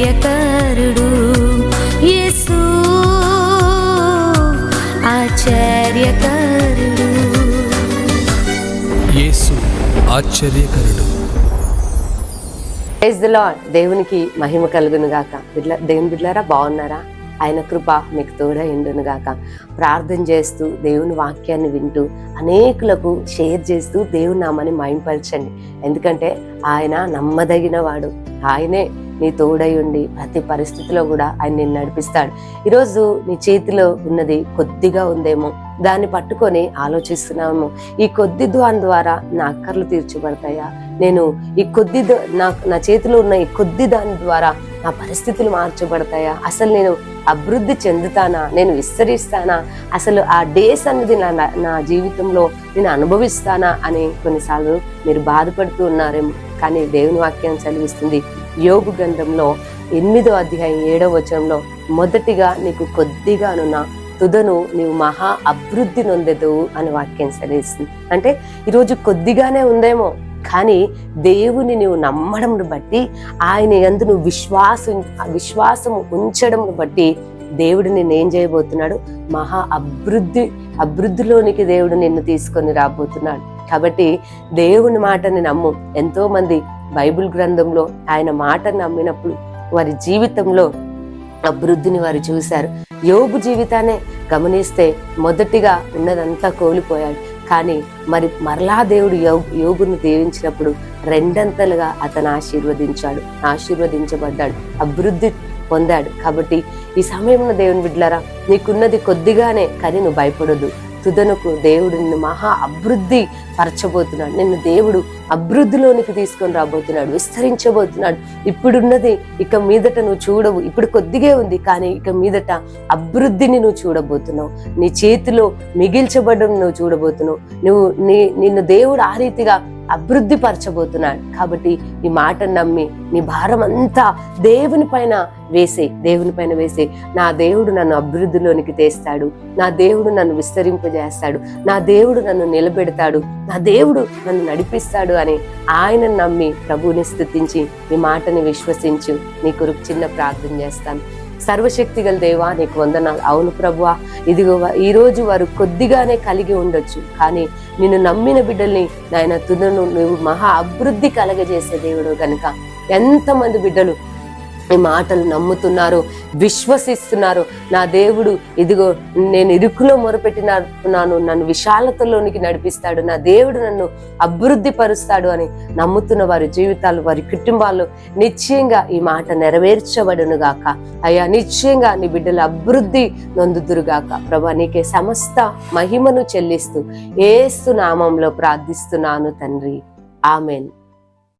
ఆశ్చర్యకరుడు యేసు. ఆశ్చర్యకరుడు. యేసు ఆశ్చర్యకరుడు. ప్రైజ్ ద లార్డ్ దేవునికి మహిమ కలుగును గాక బిడ్ల దేవుని బిడ్లారా బాగున్నారా? ఆయన కృప మీకు తోడ ఎండును గాక. ప్రార్థన చేస్తూ దేవుని వాక్యాన్ని వింటూ అనేకులకు షేర్ చేస్తూ దేవుని నామని మైండ్పరచండి ఎందుకంటే ఆయన నమ్మదగిన వాడు. ఆయనే నీ తోడై ఉండి ప్రతి పరిస్థితిలో కూడా ఆయన నిన్ను నడిపిస్తాడు. ఈరోజు నీ చేతిలో ఉన్నది కొద్దిగా ఉందేమో దాన్ని పట్టుకొని ఆలోచిస్తున్నాము. ఈ కొద్ది దాని ద్వారా నా అక్కర్లు తీర్చబడతాయా? నేను ఈ కొద్ది నా నా చేతిలో ఉన్న ఈ కొద్ది దాని ద్వారా నా పరిస్థితులు మార్చబడతాయా? అసలు నేను అభివృద్ధి చెందుతానా? నేను విస్తరిస్తానా? అసలు ఆ డేస్ అన్నది నా నా- జీవితంలో నేను అనుభవిస్తానా అని కొన్నిసార్లు మీరు బాధపడుతూ ఉన్నారేమో. కానీ దేవుని వాక్యం చదివిస్తుంది యోగు గ్రంథంలో ఎనిమిదో అధ్యాయం ఏడవ వచనంలో మొదటిగా నీకు కొద్దిగానున్న తుదను నీవు మహా అభివృద్ధి నొందెదవు అని వాక్యం సెలవిస్తుంది. అంటే ఈరోజు కొద్దిగానే ఉందేమో. కానీ దేవుని నువ్వు నమ్మడంను బట్టి ఆయన ఎందు నువ్వు విశ్వాసం విశ్వాసం ఉంచడం బట్టి దేవుడు నిన్ను ఏం చేయబోతున్నాడు? మహా అభివృద్ధి అభివృద్ధిలోనికి దేవుడు నిన్ను తీసుకొని రాబోతున్నాడు. కాబట్టి దేవుని మాటని నమ్ము. ఎంతో మంది బైబిల్ గ్రంథంలో ఆయన మాటను నమ్మినప్పుడు వారి జీవితంలో అభివృద్ధిని వారు చూశారు. యోగు జీవితాన్ని గమనిస్తే మొదటిగా ఉన్నదంతా కోల్పోయాడు. కానీ మరి మరలా దేవుడు యోగును దీవించినప్పుడు రెండంతలుగా అతను ఆశీర్వదించాడు ఆశీర్వదించబడ్డాడు అభివృద్ధి పొందాడు. కాబట్టి ఈ సమయంలో దేవుని బిడ్డలారా నీకున్నది కొద్దిగానే కానీ నువ్వు భయపడదు తుదనకు దేవుడు నిన్ను మహా అభివృద్ధి పరచబోతున్నాడు. నిన్ను దేవుడు అభివృద్ధిలోనికి తీసుకొని రాబోతున్నాడు విస్తరించబోతున్నాడు. ఇప్పుడున్నది ఇక మీదట నువ్వు చూడవు. ఇప్పుడు కొద్దిగే ఉంది కానీ ఇక మీదట అభివృద్ధిని నువ్వు చూడబోతున్నావు. నీ చేతిలో మిగిల్చబడడం నువ్వు చూడబోతున్నావు. నువ్వు నీ నిన్ను దేవుడు ఆ రీతిగా అభివృద్ధి పరచబోతున్నాడు. కాబట్టి ఈ మాట నమ్మి నీ భారం అంతా దేవుని పైన వేసే దేవుని పైన వేసే. నా దేవుడు నన్ను అభివృద్ధిలోనికి తెస్తాడు. నా దేవుడు నన్ను విస్తరింపజేస్తాడు. నా దేవుడు నన్ను నిలబెడతాడు. నా దేవుడు నన్ను నడిపిస్తాడు అని ఆయన నమ్మి ప్రభువుని స్థుతించి ఈ మాటని విశ్వసించు నీ కొరకు చిన్న ప్రార్థన చేస్తాను. సర్వశక్తి గల దేవా నీకు వందనాలు. అవును ప్రభువా ఇదిగో వా- ఈ రోజు వారు కొద్దిగానే కలిగి ఉండొచ్చు కానీ నిన్ను నమ్మిన బిడ్డల్ని నాయన తుదను నువ్వు మహా అభివృద్ధి కలగజేసే దేవుడు కనుక ఎంతమంది బిడ్డలు ఈ మాటలు నమ్ముతున్నారు విశ్వసిస్తున్నారు. నా దేవుడు ఇదిగో నేను ఇరుకులో మొరపెట్టినాను నన్ను విశాలతలోనికి నడిపిస్తాడు. నా దేవుడు నన్ను అభివృద్ధి పరుస్తాడు అని నమ్ముతున్న వారి జీవితాలు వారి కుటుంబాలు నిశ్చయంగా ఈ మాట నెరవేర్చబడును గాక. అయ్యా నిశ్చయంగా నీ బిడ్డల అభివృద్ధి నొందుదురుగాక ప్రభా నీకే సమస్త మహిమను చెల్లిస్తూ ఏస్తు నామంలో ప్రార్థిస్తున్నాను తండ్రి. ఆమెన్.